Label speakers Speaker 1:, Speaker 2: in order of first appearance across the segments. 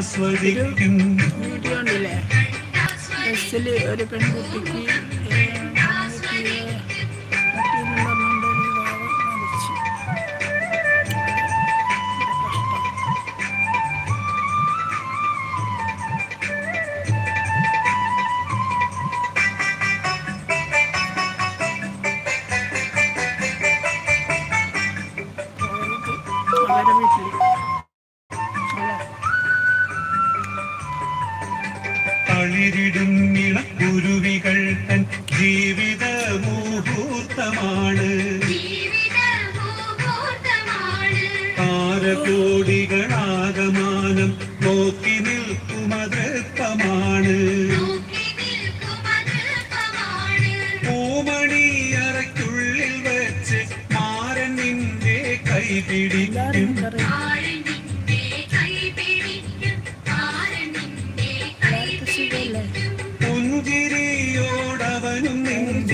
Speaker 1: കണ്ടാസ്വദിക്കും
Speaker 2: video ഒരു പെൺകുട്ടിക്ക്
Speaker 1: ഇളക്കുരുവികൾ തൻ ജീവിത മുഹൂർത്തമാണ് താരകോടികളാകമാനം നോക്കി നിൽക്കുമതൃത്തമാണ് പൂമണിയറയ്ക്കുള്ളിൽ വെച്ച് മാരൻ നിന്റെ കൈ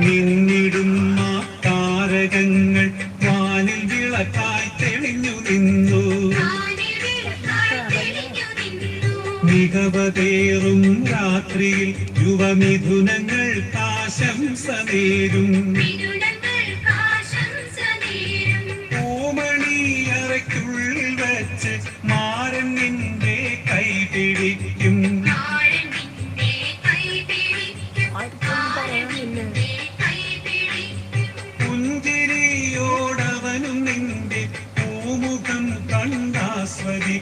Speaker 1: നിന്നിടുന്ന താരകങ്ങൾ വാനിൽ വിളക്കായി തെളിഞ്ഞു നിന്നു. മികവതേറും രാത്രിയിൽ യുവമിഥുനങ്ങൾ കാശംസ നേരും. ഓമണിയറയ്ക്കുള്ളിൽ വെച്ച് മാ దివ్యం కండాస్వది